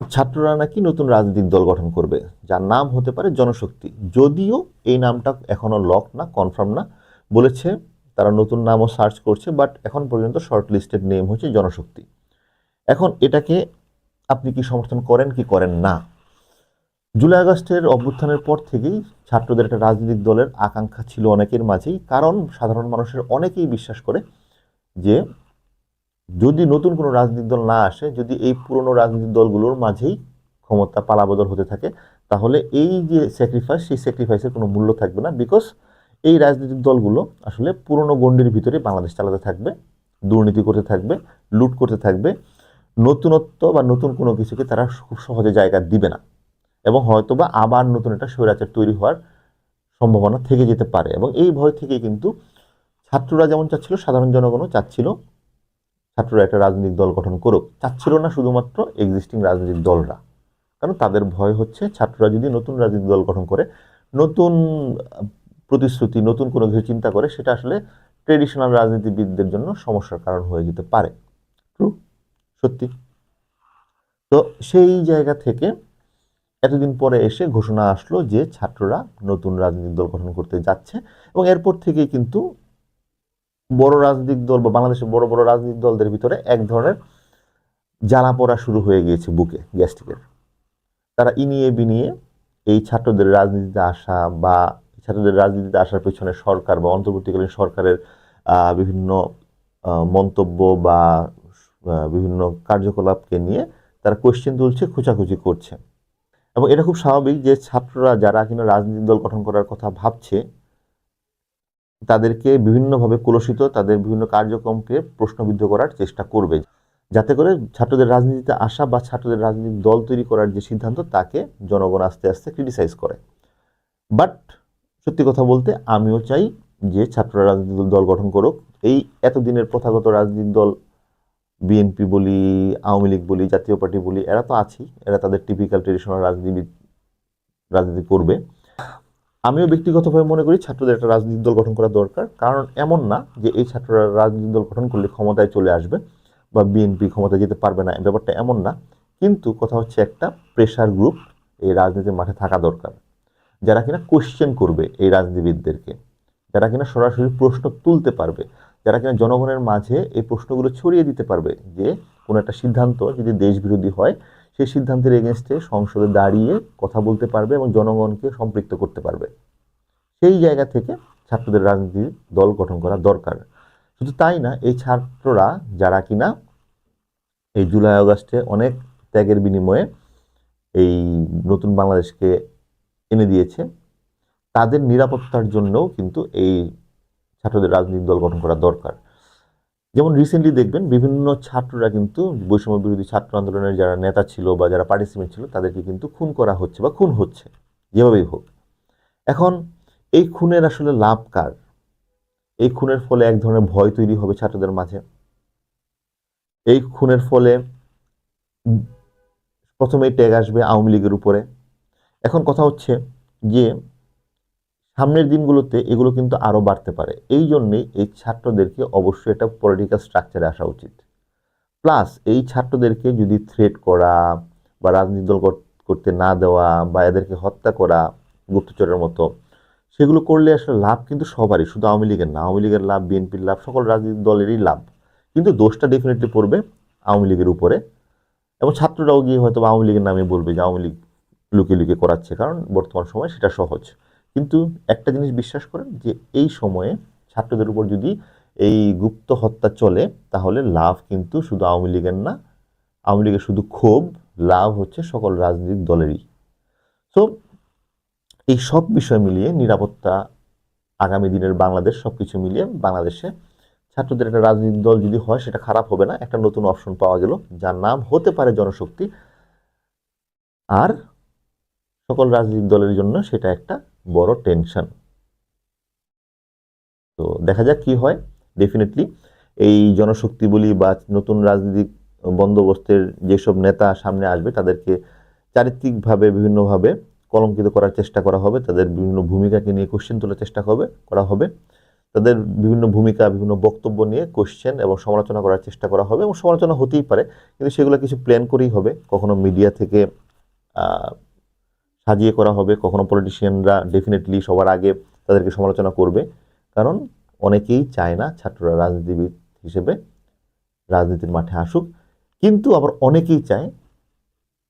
ছাত্ররা নাকি নতুন রাজনৈতিক দল গঠন করবে, যার নাম হতে পারে জনশক্তি। যদিও এই নামটা এখনও লক না কনফার্ম না, বলেছে তারা নতুন নামও সার্চ করছে বাট এখন পর্যন্ত শর্ট লিস্টেড নেম হচ্ছে জনশক্তি। এখন এটাকে আপনি কি সমর্থন করেন, কি করেন না? জুলাই আগস্টের অভ্যুত্থানের পর থেকেই ছাত্রদের একটা রাজনৈতিক দলের আকাঙ্ক্ষা ছিল অনেকের মাঝেই, কারণ সাধারণ মানুষের অনেকেই বিশ্বাস করে যে যদি নতুন কোনো রাজনৈতিক দল না আসে, যদি এই পুরনো রাজনৈতিক দলগুলোর মাঝেই ক্ষমতা পালাবদল হতে থাকে, তাহলে এই যে স্যাক্রিফাইস সেই স্যাক্রিফাইসের কোনো মূল্য থাকবে না বিকজ এই রাজনৈতিক দলগুলো আসলে পুরনো গণ্ডির ভিতরে বাংলাদেশ চালাতে থাকবে, দুর্নীতি করতে থাকবে, লুট করতে থাকবে, নতুনত্ব বা নতুন কোনো কিছুকে তারা খুব সহজে জায়গা দিবে না এবং হয়তোবা আবার নতুন একটা স্বৈরাচার তৈরি হওয়ার সম্ভাবনা থেকে যেতে পারে এবং এই ভয় থেকে কিন্তু ছাত্ররা যেমন চাচ্ছিল, সাধারণ জনগণও চাচ্ছিল ছাত্ররা একটা রাজনৈতিক দল গঠন করুক চাচ্ছিল না শুধুমাত্র এক্সিস্টিং রাজনৈতিক দলরা। কারণ তাদের ভয় হচ্ছে ছাত্ররা যদি নতুন রাজনৈতিক দল গঠন করে, নতুন প্রতিশ্রুতি, নতুন কোনো কিছু চিন্তা করে, সেটা আসলে ট্রেডিশনাল রাজনীতিবিদদের জন্য সমস্যার কারণ হয়ে যেতে পারে। ট্রু সত্যি? তো সেই জায়গা থেকে এতদিন পরে এসে ঘোষণা আসলো যে ছাত্ররা নতুন রাজনৈতিক দল গঠন করতে যাচ্ছে এবং এরপর থেকেই কিন্তু বড় রাজনৈতিক দল বা বাংলাদেশের বড় বড় রাজনৈতিক দলদের ভিতরে এক ধরনের জ্বালা পড়া শুরু হয়ে গিয়েছে বুকে, গ্যাস্ট্রিকের। তারা ইনিয়ে বিনিয়ে এই ছাত্রদের রাজনীতিতে আসা বা ছাত্রদের রাজনীতিতে আসার পেছনে সরকার বা অন্তর্বর্তীকালীন সরকারের বিভিন্ন মন্তব্য বা বিভিন্ন কার্যকলাপকে নিয়ে তারা কোয়েশ্চেন তুলছে, খোঁচাখুচি করছে। এবং এটা খুব স্বাভাবিক যে ছাত্ররা যারা কিনা রাজনৈতিক দল গঠন করার কথা ভাবছে তাদেরকে বিভিন্নভাবে কলুষিত, তাদের বিভিন্ন কার্যক্রমকে প্রশ্নবিদ্ধ করার চেষ্টা করবে। যাতে করে ছাত্রদের রাজনীতিতে আসা বা ছাত্রদের রাজনৈতিক দল তৈরি করার যে সিদ্ধান্ত, তাকে জনগণ আস্তে আস্তে ক্রিটিসাইজ করে। বাট সত্যি কথা বলতে আমিও চাই যে ছাত্ররা রাজনৈতিক দল গঠন করুক। এই এতদিনের প্রথাগত রাজনৈতিক দল বিএনপি বলি, আওয়ামী লীগ বলি, জাতীয় পার্টি বলি, এরা তো আছেই। এরা তাদের টিপিক্যাল ট্রেডিশনাল রাজনীতিবিদ রাজনীতি করবে। আমিও ব্যক্তিগতভাবে মনে করি ছাত্রদের একটা রাজনৈতিক দল গঠন করা দরকার। কারণ এমন না যে এই ছাত্ররা রাজনৈতিক দল গঠন করলে ক্ষমতায় চলে আসবে বা বিএনপি ক্ষমতায় যেতে পারবে না ব্যাপারটা এমন না। কিন্তু কথা হচ্ছে একটা প্রেশার গ্রুপ এই রাজনীতির মাঠে থাকা দরকার। যারা কিনা কোশ্চেন করবে এই রাজনীতিবিদদেরকে, যারা কিনা সরাসরি প্রশ্ন তুলতে পারবে, যারা কিনা জনগণের মাঝে এই প্রশ্নগুলো ছড়িয়ে দিতে পারবে যে কোনো একটা সিদ্ধান্ত যদি দেশ বিরোধী হয় সেই সিদ্ধান্তের এগেনস্টে সংসদে দাঁড়িয়ে কথা বলতে পারবে এবং জনগণকে সম্পৃক্ত করতে পারবে। সেই জায়গা থেকে ছাত্রদের রাজনীতির দল গঠন করা দরকার। শুধু তাই না, এই ছাত্ররা যারা কিনা এই জুলাই আগস্টে অনেক ত্যাগের বিনিময়ে এই নতুন বাংলাদেশকে এনে দিয়েছে, তাদের নিরাপত্তার জন্যও কিন্তু এই ছাত্রদের রাজনৈতিক দল গঠন করা দরকার। যেমন রিসেন্টলি দেখবেন বিভিন্ন ছাত্ররা কিন্তু বৈষম্য বিরোধী ছাত্র আন্দোলনের যারা নেতা ছিল বা যারা পার্টিসিপেন্ট ছিল, তাদেরকে কিন্তু খুন করা হচ্ছে বা খুন হচ্ছে, যেভাবেই হোক। এখন এই খুনের আসলে লাভ কার? এই খুনের ফলে এক ধরনের ভয় তৈরি হবে ছাত্রদের মাঝে। এই খুনের ফলে প্রথমেই ট্যাগ আসবে আওয়ামী লীগের উপরে। এখন কথা হচ্ছে যে সামনের দিনগুলোতে এগুলো কিন্তু আরও বাড়তে পারে। এই জন্যেই এই ছাত্রদেরকে অবশ্যই একটা পলিটিক্যাল স্ট্রাকচারে আসা উচিত। প্লাস এই ছাত্রদেরকে যদি থ্রেট করা বা রাজনীতি দল করতে না দেওয়া বা এদেরকে হত্যা করা গুপ্তচরের মতো, সেগুলো করলে আসলে লাভ কিন্তু সবারই, শুধু আওয়ামী লীগের না। আওয়ামী লীগের লাভ, বিএনপির লাভ, সকল রাজনৈতিক দলেরই লাভ। কিন্তু দোষটা ডেফিনেটলি পড়বে আওয়ামী লীগের উপরে। এবং ছাত্ররাও গিয়ে হয়তো আওয়ামী লীগের নামে বলবে যে আওয়ামী লীগ লুকিয়ে লুকিয়ে করাচ্ছে, কারণ বর্তমান সময় সেটা সহজ। কিন্তু একটা জিনিস বিশ্বাস করেন যে এই সময়ে ছাত্রদের উপর যদি এই গুপ্ত হত্যা চলে, তাহলে লাভ কিন্তু শুধু আওয়ামী লীগের না, আওয়ামী লীগের শুধু ক্ষোভ, লাভ হচ্ছে সকল রাজনৈতিক দলেরই। তো এই সব বিষয় মিলিয়ে, নিরাপত্তা, আগামী দিনের বাংলাদেশ সব কিছু মিলিয়ে বাংলাদেশে ছাত্রদের একটা রাজনৈতিক দল যদি হয়, সেটা খারাপ হবে না, একটা নতুন অপশন পাওয়া গেল, যার নাম হতে পারে জনশক্তি। আর সকল রাজনৈতিক দলের জন্য সেটা একটা বড় টেনশন। তো দেখা যাক কি হয়। ডেফিনেটলি এই জনশক্তি বলি বা নতুন রাজনৈতিক বন্দোবস্তের যেসব নেতা সামনে আসবে, তাদেরকে চারিত্রিকভাবে, বিভিন্নভাবে কলঙ্কিত করার চেষ্টা করা হবে। তাদের বিভিন্ন ভূমিকাকে নিয়ে কোশ্চেন তোলার চেষ্টা হবে, করা হবে। তাদের বিভিন্ন ভূমিকা, বিভিন্ন বক্তব্য নিয়ে কোশ্চেন এবং সমালোচনা করার চেষ্টা করা হবে এবং সমালোচনা হতেই পারে। কিন্তু সেগুলো কিছু প্ল্যান করেই হবে। কখনো মিডিয়া থেকে সাজিয়ে করা হবে, কখনো পলিটিশিয়ানরা ডেফিনেটলি সবার আগে তাদেরকে সমালোচনা করবে। কারণ অনেকেই চায় না ছাত্ররা রাজনীতিবিদ হিসেবে রাজনীতির মাঠে আসুক। কিন্তু আবার অনেকেই চায়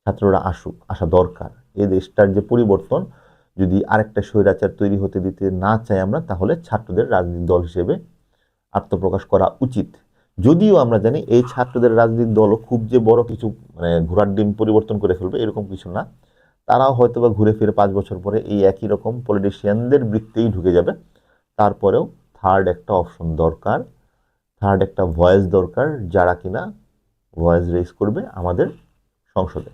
ছাত্ররা আসুক, আসা দরকার। এই দেশটার যে পরিবর্তন, যদি আরেকটা স্বৈরাচার তৈরি হতে দিতে না চাই আমরা, তাহলে ছাত্রদের রাজনৈতিক দল হিসেবে আত্মপ্রকাশ করা উচিত। যদিও আমরা জানি এই ছাত্রদের রাজনৈতিক দলও খুব যে বড় কিছু মানে ঘোড়ার ডিম পরিবর্তন করে ফেলবে, এরকম কিছু না। তারাও হয়তো বা ঘুরে ফিরে পাঁচ বছর পরে এই একই রকম পলিটিশিয়ানদের বৃত্তেই ঢুকে যাবে। তারপরেও থার্ড একটা অপশন দরকার। থার্ড একটা ভয়েস দরকার যারা কিনা ভয়েস রেজ করবে আমাদের সংসদে।